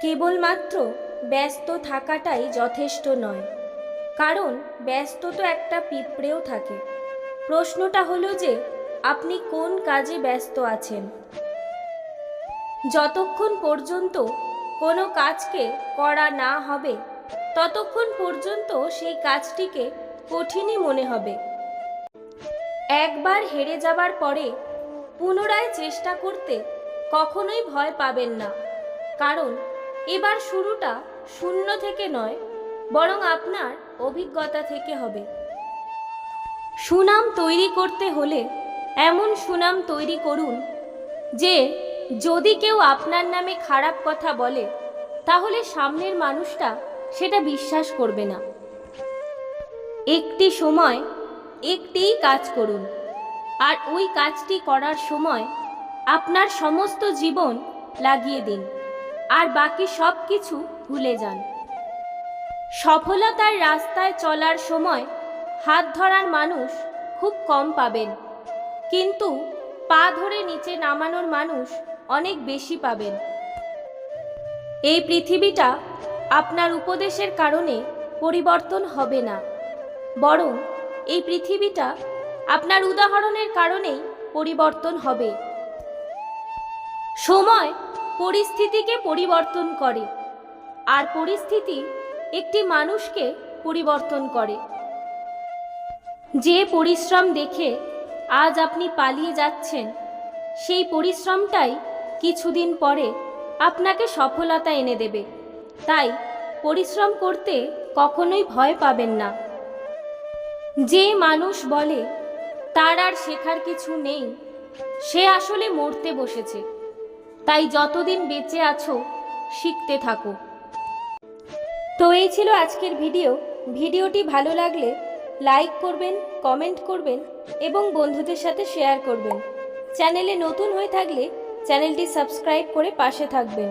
কেবলমাত্র ব্যস্ত থাকাটাই যথেষ্ট নয়। কারণ ব্যস্ত তো একটা পিঁপড়েও থাকে। প্রশ্নটা হলো যে, আপনি কোন কাজে ব্যস্ত আছেন? যতক্ষণ পর্যন্ত কোনো কাজকে করা না হবে, ততক্ষণ পর্যন্ত সেই কাজটিকে কঠিনই মনে হবে। একবার হেরে যাবার পরে পুনরায় চেষ্টা করতে কখনোই ভয় পাবেন না। কারণ এবার শুরুটা শূন্য থেকে নয়, বরং আপনার অভিজ্ঞতা থেকে হবে। সুনাম তৈরি করতে হলে এমন সুনাম তৈরি করুন যে, যদি কেউ আপনার নামে খারাপ কথা বলে, তাহলে সামনের মানুষটা সেটা বিশ্বাস করবে না। একটি সময় একটিই কাজ করুন, আর ওই কাজটি করার সময় আপনার সমস্ত জীবন লাগিয়ে দিন। আর বাকি সব কিছু ভুলে যান। সফলতার রাস্তায় চলার সময় হাত ধরার মানুষ খুব কম পাবেন। কিন্তু পা ধরে নিচে নামানোর মানুষ অনেক বেশি পাবেন। এই পৃথিবীটা আপনার উপদেশের কারণে পরিবর্তন হবে না। বরং এই পৃথিবীটা আপনার উদাহরণের কারণেই পরিবর্তন হবে। সময় পরিস্থিতিকে পরিবর্তন করে। আর পরিস্থিতি একটি মানুষকে পরিবর্তন করে। যে পরিশ্রম দেখে আজ আপনি পালিয়ে যাচ্ছেন, সেই পরিশ্রমটাই কিছুদিন পরে আপনাকে সফলতা এনে দেবে। তাই পরিশ্রম করতে কখনোই ভয় পাবেন না। যে মানুষ বলে, তার আর শেখার কিছু নেই, সে আসলে মরতে বসেছে। তাই যতদিন বেঁচে আছো, শিখতে থাকো। তো এই ছিল আজকের ভিডিও। ভিডিওটি ভালো লাগলে লাইক করবেন, কমেন্ট করবেন এবং বন্ধুদের সাথে শেয়ার করবেন। চ্যানেলে নতুন হয়ে থাকলে চ্যানেলটি সাবস্ক্রাইব করে পাশে থাকবেন।